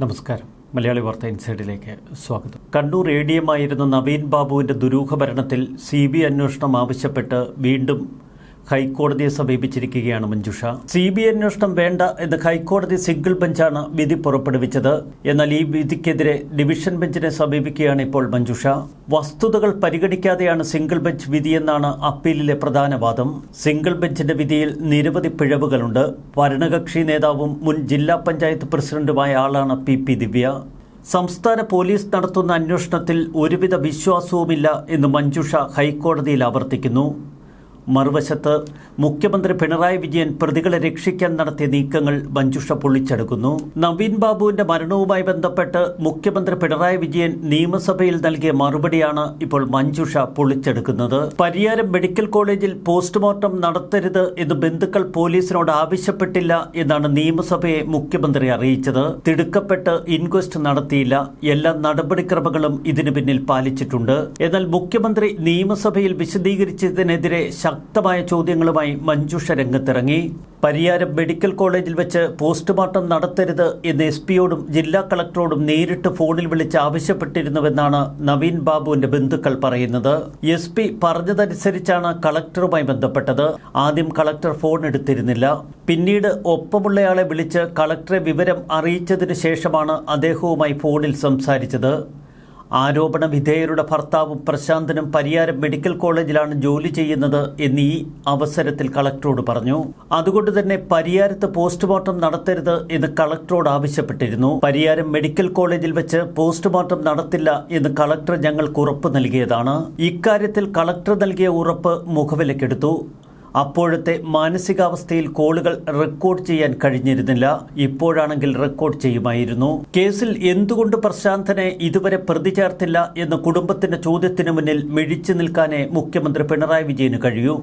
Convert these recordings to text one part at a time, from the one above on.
നമസ്കാരം. മലയാളി വാർത്ത ഇൻസൈഡിലേക്ക് സ്വാഗതം. കണ്ണൂർ എ ഡി എം ആയിരുന്ന നവീൻ ബാബുവിന്റെ ദുരൂഹ ഭരണത്തിൽ സി ബി അന്വേഷണം ആവശ്യപ്പെട്ട് വീണ്ടും ഹൈക്കോടതിയെ സമീപിച്ചിരിക്കുകയാണ് മഞ്ജുഷ. സി ബി ഐ അന്വേഷണം വേണ്ട എന്ന് ഹൈക്കോടതി സിംഗിൾ ബെഞ്ചാണ് വിധി പുറപ്പെടുവിച്ചത്. എന്നാൽ ഈ വിധിക്കെതിരെ ഡിവിഷൻ ബെഞ്ചിനെ സമീപിക്കുകയാണ് ഇപ്പോൾ മഞ്ജുഷ. വസ്തുതകൾ പരിഗണിക്കാതെയാണ് സിംഗിൾ ബെഞ്ച് വിധിയെന്നാണ് അപ്പീലിലെ പ്രധാന വാദം. സിംഗിൾ ബെഞ്ചിന്റെ വിധിയിൽ നിരവധി പിഴവുകളുണ്ട്. ഭരണകക്ഷി നേതാവും മുൻ ജില്ലാ പഞ്ചായത്ത് പ്രസിഡന്റുമായ ആളാണ് പി പി ദിവ്യ. സംസ്ഥാന പോലീസ് നടത്തുന്ന അന്വേഷണത്തിൽ ഒരുവിധ വിശ്വാസവുമില്ല എന്ന് മഞ്ജുഷ ഹൈക്കോടതിയിൽ ആവർത്തിക്കുന്നു. മറുവശത്ത് മുഖ്യമന്ത്രി പിണറായി വിജയൻ പ്രതികളെ രക്ഷിക്കാൻ നടത്തിയ നീക്കങ്ങൾ മഞ്ജുഷ പൊള്ളിച്ചെടുക്കുന്നു. നവീൻ ബാബുവിന്റെ മരണവുമായി ബന്ധപ്പെട്ട് മുഖ്യമന്ത്രി പിണറായി വിജയൻ നിയമസഭയിൽ നൽകിയ മറുപടിയാണ് ഇപ്പോൾ മഞ്ജുഷ പൊളിച്ചെടുക്കുന്നത്. പരിയാരം മെഡിക്കൽ കോളേജിൽ പോസ്റ്റ്മോർട്ടം നടത്തരുത് എന്ന് ബന്ധുക്കൾ പോലീസിനോട് ആവശ്യപ്പെട്ടില്ല എന്നാണ് നിയമസഭയെ മുഖ്യമന്ത്രി അറിയിച്ചത്. തിടുക്കപ്പെട്ട് ഇൻക്വസ്റ്റ് നടത്തിയില്ല. എല്ലാ നടപടിക്രമങ്ങളും ഇതിനു പിന്നിൽ പാലിച്ചിട്ടുണ്ട്. എന്നാൽ മുഖ്യമന്ത്രി നിയമസഭയിൽ വിശദീകരിച്ചതിനെതിരെ ശക്തമായ ചോദ്യങ്ങളുമായി മഞ്ജുഷ രംഗത്തിറങ്ങി. പരിയാരം മെഡിക്കൽ കോളേജിൽ വെച്ച് പോസ്റ്റ്മോർട്ടം നടത്തരുത് എന്ന് എസ് പിയോടും ജില്ലാ കളക്ടറോടും നേരിട്ട് ഫോണിൽ വിളിച്ച് ആവശ്യപ്പെട്ടിരുന്നുവെന്നാണ് നവീൻ ബാബുവിന്റെ ബന്ധുക്കൾ പറയുന്നത്. എസ് പി പറഞ്ഞതനുസരിച്ചാണ് കളക്ടറുമായി ബന്ധപ്പെട്ടത്. ആദ്യം കളക്ടർ ഫോൺ എടുത്തിരുന്നില്ല. പിന്നീട് ഒപ്പമുള്ളയാളെ വിളിച്ച് കളക്ടറെ വിവരം അറിയിച്ചതിനു ശേഷമാണ് അദ്ദേഹവുമായി ഫോണിൽ സംസാരിച്ചത്. ആരോപണ വിധേയരുടെ ഭർത്താവും പ്രശാന്തനും പരിയാരം മെഡിക്കൽ കോളേജിലാണ് ജോലി ചെയ്യുന്നത് എന്ന് ഈ അവസരത്തിൽ കളക്ടറോട് പറഞ്ഞു. അതുകൊണ്ട് തന്നെ പരിയാരത്ത് പോസ്റ്റ്മോർട്ടം നടത്തരുത് എന്ന് കളക്ടറോട് ആവശ്യപ്പെട്ടിരുന്നു. പരിയാരം മെഡിക്കൽ കോളേജിൽ വെച്ച് പോസ്റ്റ്മോർട്ടം നടത്തില്ല എന്ന് കളക്ടർ ഞങ്ങൾക്ക് ഉറപ്പ് നൽകിയതാണ്. ഇക്കാര്യത്തിൽ കളക്ടർ നൽകിയ ഉറപ്പ് മുഖവിലക്കെടുത്തു. അപ്പോഴത്തെ മാനസികാവസ്ഥയിൽ കോളുകൾ റെക്കോർഡ് ചെയ്യാൻ കഴിഞ്ഞിരുന്നില്ല. ഇപ്പോഴാണെങ്കിൽ റെക്കോർഡ് ചെയ്യുമായിരുന്നു. കേസിൽ എന്തുകൊണ്ട് പ്രശാന്തനെ ഇതുവരെ പ്രതി ചേർത്തില്ല എന്ന കുടുംബത്തിന്റെ ചോദ്യത്തിന് മുന്നിൽ മിഴിച്ചു നിൽക്കാനേ മുഖ്യമന്ത്രി പിണറായി വിജയന് കഴിയൂ.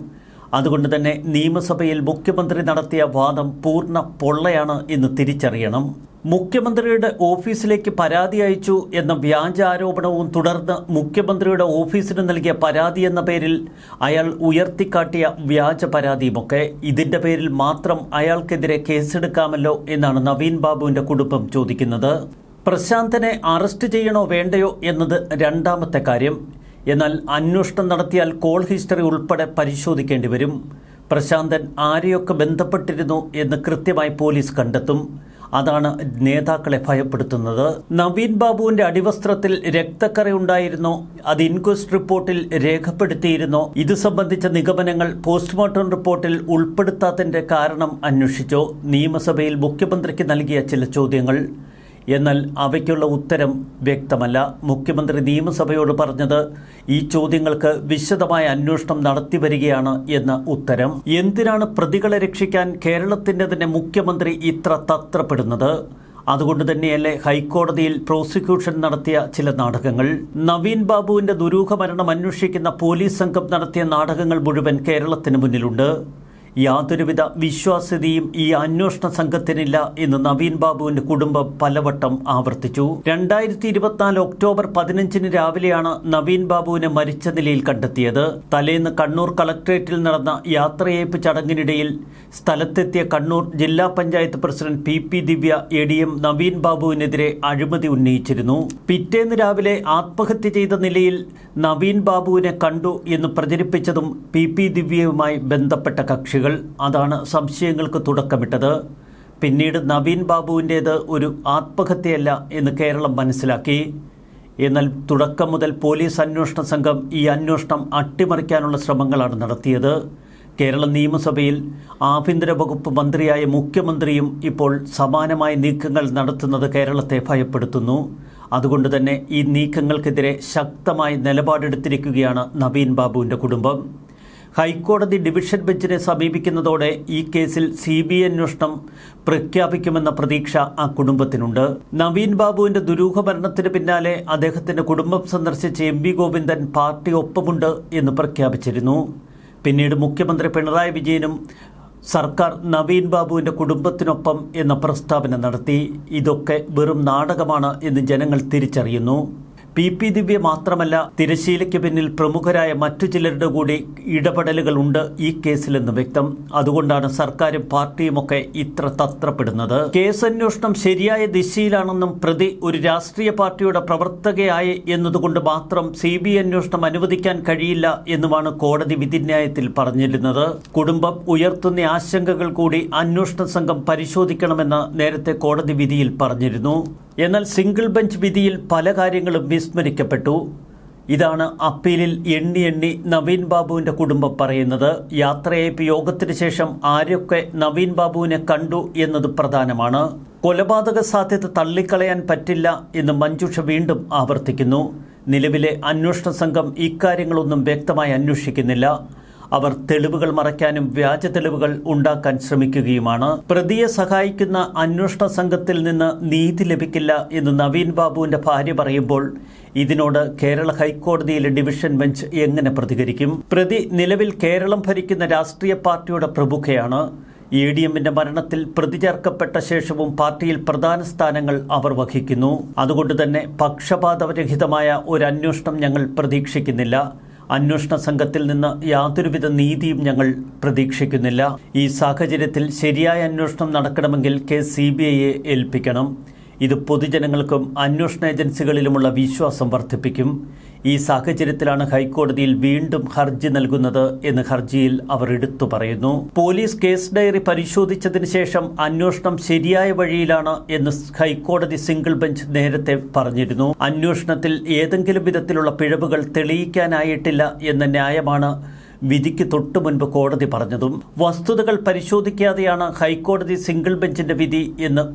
അതുകൊണ്ട് തന്നെ നിയമസഭയിൽ മുഖ്യമന്ത്രി നടത്തിയ വാദം പൂർണ പൊള്ളയാണ് എന്ന് തിരിച്ചറിയണം. മുഖ്യമന്ത്രിയുടെ ഓഫീസിലേക്ക് പരാതി അയച്ചു എന്ന വ്യാജ ആരോപണവും തുടർന്ന് മുഖ്യമന്ത്രിയുടെ ഓഫീസിന് നൽകിയ പരാതി എന്ന പേരിൽ അയാൾ ഉയർത്തിക്കാട്ടിയ വ്യാജ പരാതിയുമൊക്കെ. ഇതിന്റെ പേരിൽ മാത്രം അയാൾക്കെതിരെ കേസെടുക്കാമല്ലോ എന്നാണ് നവീൻ ബാബുവിന്റെ കുടുംബം ചോദിക്കുന്നത്. പ്രശാന്തനെ അറസ്റ്റ് ചെയ്യണോ വേണ്ടയോ എന്നത് രണ്ടാമത്തെ കാര്യം. എന്നാൽ അന്വേഷണം നടത്തിയാൽ കോൾ ഹിസ്റ്ററി ഉൾപ്പെടെ പരിശോധിക്കേണ്ടി വരും. പ്രശാന്തൻ ആരെയൊക്കെ ബന്ധപ്പെട്ടിരുന്നു എന്ന് കൃത്യമായി പോലീസ് കണ്ടെത്തും. അതാണ് നേതാക്കളെ ഭയപ്പെടുത്തുന്നത്. നവീൻ ബാബുവിന്റെ അടിവസ്ത്രത്തിൽ രക്തക്കറയുണ്ടായിരുന്നോ. അത് ഇൻക്വസ്റ്റ് റിപ്പോർട്ടിൽ രേഖപ്പെടുത്തിയിരുന്നോ. ഇത് സംബന്ധിച്ച നിഗമനങ്ങൾ പോസ്റ്റ്മോർട്ടം റിപ്പോർട്ടിൽ ഉൾപ്പെടുത്താത്തതിന്റെ കാരണം അന്വേഷിച്ചോ. നിയമസഭയിൽ മുഖ്യമന്ത്രിക്ക് നൽകിയ ചില ചോദ്യങ്ങൾ. എന്നാൽ അവയ്ക്കുള്ള ഉത്തരം വ്യക്തമല്ല. മുഖ്യമന്ത്രി നിയമസഭയോട് പറഞ്ഞത് ഈ ചോദ്യങ്ങൾക്ക് വിശദമായ അന്വേഷണം നടത്തി വരികയാണ് എന്ന ഉത്തരം. എന്തിനാണ് പ്രതികളെ രക്ഷിക്കാൻ കേരളത്തിന്റെ തന്നെ മുഖ്യമന്ത്രി ഇത്ര തത്രപ്പെടുന്നത്? അതുകൊണ്ട് തന്നെയല്ലേ ഹൈക്കോടതിയിൽ പ്രോസിക്യൂഷൻ നടത്തിയ ചില നാടകങ്ങൾ? നവീൻ ബാബുവിന്റെ ദുരൂഹ മരണം അന്വേഷിക്കുന്ന പോലീസ് സംഘം നടത്തിയ നാടകങ്ങൾ മുഴുവൻ കേരളത്തിന് മുന്നിലുണ്ട്. യാതൊരുവിധ വിശ്വാസ്യതയും ഈ അന്വേഷണ സംഘത്തിനില്ല എന്ന് നവീൻ ബാബുവിന്റെ കുടുംബം പലവട്ടം ആവർത്തിച്ചു. രണ്ടായിരത്തി ഇരുപത്തിനാല് ഒക്ടോബർ പതിനഞ്ചിന് രാവിലെയാണ് നവീൻ ബാബുവിനെ മരിച്ച നിലയിൽ കണ്ടെത്തിയത്. തലേന്ന് കണ്ണൂർ കളക്ട്രേറ്റിൽ നടന്ന യാത്രയയപ്പ് ചടങ്ങിനിടയിൽ സ്ഥലത്തെത്തിയ കണ്ണൂർ ജില്ലാ panchayat president P P Divya A D M Naveen ബാബുവിനെതിരെ അഴിമതി ഉന്നയിച്ചിരുന്നു. പിറ്റേന്ന് രാവിലെ ആത്മഹത്യ ചെയ്ത നിലയിൽ നവീൻ ബാബുവിനെ കണ്ടു എന്ന് പ്രചരിപ്പിച്ചതും പി പി ദിവ്യയുമായി ബന്ധപ്പെട്ട കക്ഷികൾ. അതാണ് സംശയങ്ങൾക്ക് തുടക്കമിട്ടത്. പിന്നീട് നവീൻ ബാബുവിന്റേത് ഒരു ആത്മഹത്യയല്ല എന്ന് കേരളം മനസ്സിലാക്കി. എന്നാൽ തുടക്കം മുതൽ പോലീസ് അന്വേഷണ സംഘം ഈ അന്വേഷണം അട്ടിമറിക്കാനുള്ള ശ്രമങ്ങളാണ് നടത്തിയത്. കേരള നിയമസഭയിൽ ആഭ്യന്തര വകുപ്പ് മന്ത്രിയായ മുഖ്യമന്ത്രിയും ഇപ്പോൾ സമാനമായ നീക്കങ്ങൾ നടത്തുന്നത് കേരളത്തെ ഭയപ്പെടുത്തുന്നു. അതുകൊണ്ട് തന്നെ ഈ നീക്കങ്ങൾക്കെതിരെ ശക്തമായ നിലപാടെടുത്തിരിക്കുകയാണ് നവീൻ ബാബുവിന്റെ കുടുംബം. ഹൈക്കോടതി ഡിവിഷൻ ബെഞ്ചിനെ സമീപിക്കുന്നതോടെ ഈ കേസിൽ സി ബി ഐ അന്വേഷണം പ്രഖ്യാപിക്കുമെന്ന പ്രതീക്ഷ ആ കുടുംബത്തിനുണ്ട്. നവീൻ ബാബുവിന്റെ ദുരൂഹ മരണത്തിന് പിന്നാലെ അദ്ദേഹത്തിന്റെ കുടുംബം സന്ദർശിച്ച എം വി ഗോവിന്ദൻ പാർട്ടി ഒപ്പമുണ്ട് എന്ന് പ്രഖ്യാപിച്ചിരുന്നു. പിന്നീട് മുഖ്യമന്ത്രി പിണറായി വിജയനും സർക്കാർ നവീൻ ബാബുവിന്റെ കുടുംബത്തിനൊപ്പം എന്ന പ്രസ്താവന നടത്തി. ഇതൊക്കെ വെറും നാടകമാണ് എന്ന് ജനങ്ങൾ തിരിച്ചറിയുന്നു. പി പി ദിവ്യ മാത്രമല്ല തിരശീലയ്ക്ക് പിന്നിൽ പ്രമുഖരായ മറ്റു ചിലരുടെ കൂടി ഇടപെടലുകളുണ്ട് ഈ കേസിലെന്ന് വ്യക്തം. അതുകൊണ്ടാണ് സർക്കാരും പാർട്ടിയുമൊക്കെ ഇത്ര തത്രപ്പെടുന്നത്. കേസന്വേഷണം ശരിയായ ദിശയിലാണെന്നും പ്രതി ഒരു രാഷ്ട്രീയ പാർട്ടിയുടെ പ്രവർത്തകയായി എന്നതുകൊണ്ട് മാത്രം സി ബി അന്വേഷണം അനുവദിക്കാൻ കഴിയില്ല എന്നുമാണ് കോടതി വിധിന്യായത്തിൽ പറഞ്ഞിരുന്നത്. കുടുംബം ഉയർത്തുന്ന ആശങ്കകൾ കൂടി അന്വേഷണ സംഘം പരിശോധിക്കണമെന്ന് നേരത്തെ കോടതി വിധിയിൽ പറഞ്ഞിരുന്നു. എന്നാൽ സിംഗിൾ ബെഞ്ച് വിധിയിൽ പല കാര്യങ്ങളും വിസ്മരിക്കപ്പെട്ടു. ഇതാണ് അപ്പീലിൽ എണ്ണി എണ്ണി നവീൻ ബാബുവിന്റെ കുടുംബം പറയുന്നത്. യാത്രയയപ്പ് യോഗത്തിന് ശേഷം ആരൊക്കെ നവീൻ ബാബുവിനെ കണ്ടു എന്നത് പ്രധാനമാണ്. കൊലപാതക സാധ്യത തള്ളിക്കളയാൻ പറ്റില്ല എന്ന് മഞ്ജുഷ വീണ്ടും ആവർത്തിക്കുന്നു. നിലവിലെ അന്വേഷണ സംഘം ഇക്കാര്യങ്ങളൊന്നും വ്യക്തമായി അന്വേഷിക്കുന്നില്ല. അവർ തെളിവുകൾ മറയ്ക്കാനും വ്യാജ തെളിവുകൾ ഉണ്ടാക്കാൻ ശ്രമിക്കുകയുമാണ്. പ്രതിയെ സഹായിക്കുന്ന അന്വേഷണ സംഘത്തിൽ നിന്ന് നീതി ലഭിക്കില്ല എന്ന് നവീൻ ബാബുവിന്റെ ഭാര്യ പറയുമ്പോൾ ഇതിനോട് കേരള ഹൈക്കോടതിയിലെ ഡിവിഷൻ ബെഞ്ച് എങ്ങനെ പ്രതികരിക്കും? പ്രതി നിലവിൽ കേരളം ഭരിക്കുന്ന രാഷ്ട്രീയ പാർട്ടിയുടെ പ്രമുഖയാണ്. എ ഡി എമ്മിന്റെ മരണത്തിൽ പ്രതി ചേർക്കപ്പെട്ട ശേഷവും പാർട്ടിയിൽ പ്രധാന സ്ഥാനങ്ങൾ അവർ വഹിക്കുന്നു. അതുകൊണ്ട് തന്നെ പക്ഷപാതരഹിതമായ ഒരു അന്വേഷണം ഞങ്ങൾ പ്രതീക്ഷിക്കുന്നില്ല. അന്വേഷണ സംഘത്തിൽ നിന്ന് യാതൊരുവിധ നീതിയും ഞങ്ങൾ പ്രതീക്ഷിക്കുന്നില്ല. ഈ സാഹചര്യത്തിൽ ശരിയായ അന്വേഷണം നടക്കണമെങ്കിൽ കേസ് സി ഏൽപ്പിക്കണം. ഇത് പൊതുജനങ്ങൾക്കും അന്വേഷണ ഏജൻസികളിലുമുള്ള വിശ്വാസം വർദ്ധിപ്പിക്കും. ഈ സാഹചര്യത്തിലാണ് ഹൈക്കോടതിയിൽ വീണ്ടും ഹർജി നൽകുന്നത് എന്ന് ഹർജിയിൽ അവർ എടുത്തു പറയുന്നു. പോലീസ് കേസ് ഡയറി പരിശോധിച്ചതിന് ശേഷം അന്വേഷണം ശരിയായ വഴിയിലാണ് എന്ന് ഹൈക്കോടതി സിംഗിൾ ബെഞ്ച് നേരത്തെ പറഞ്ഞിരുന്നു. അന്വേഷണത്തിൽ ഏതെങ്കിലും വിധത്തിലുള്ള പിഴവുകൾ തെളിയിക്കാനായിട്ടില്ല എന്ന ന്യായമാണ് വിധിക്ക് തൊട്ടു മുൻപ് കോടതി പറഞ്ഞതും. വസ്തുതകൾ പരിശോധിക്കാതെയാണ് ഹൈക്കോടതി സിംഗിൾ ബെഞ്ചിന്റെ വിധി എന്ന്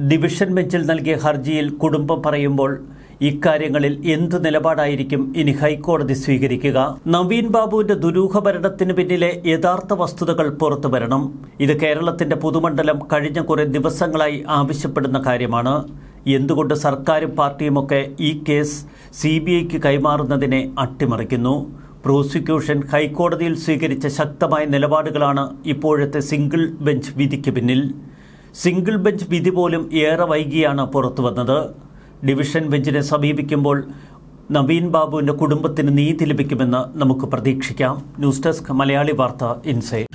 ഡിവിഷൻ ബെഞ്ചിൽ നൽകിയ ഹർജിയിൽ കുടുംബം പറയുമ്പോൾ ഇക്കാര്യങ്ങളിൽ എന്തു നിലപാടായിരിക്കും ഇനി ഹൈക്കോടതി സ്വീകരിക്കുക? നവീൻ ബാബുവിന്റെ ദുരൂഹ ഭരണത്തിന് പിന്നിലെ യഥാർത്ഥ വസ്തുതകൾ പുറത്തു വരണം. ഇത് കേരളത്തിന്റെ പുതുമണ്ഡലം കഴിഞ്ഞ കുറേ ദിവസങ്ങളായി ആവശ്യപ്പെടുന്ന കാര്യമാണ്. എന്തുകൊണ്ട് സർക്കാരും പാർട്ടിയുമൊക്കെ ഈ കേസ് സി ബി ഐക്ക് കൈമാറുന്നതിനെ അട്ടിമറിക്കുന്നു? പ്രോസിക്യൂഷൻ ഹൈക്കോടതിയിൽ സ്വീകരിച്ച ശക്തമായ നിലപാടുകളാണ് ഇപ്പോഴത്തെ സിംഗിൾ ബെഞ്ച് വിധിക്ക് പിന്നിൽ. സിംഗിൾ ബെഞ്ച് വിധി പോലും ഏറെ വൈകിയാണ് പുറത്തുവന്നത് ഡിവിഷൻ ബെഞ്ചിനെ സമീപിക്കുമ്പോൾ നവീൻ ബാബുവിന്റെ കുടുംബത്തിന് നീതി ലഭിക്കുമെന്ന് നമുക്ക് പ്രതീക്ഷിക്കാം. ന്യൂസ് ഡെസ്ക് മലയാളി വാർത്ത ഇൻസൈറ്റ്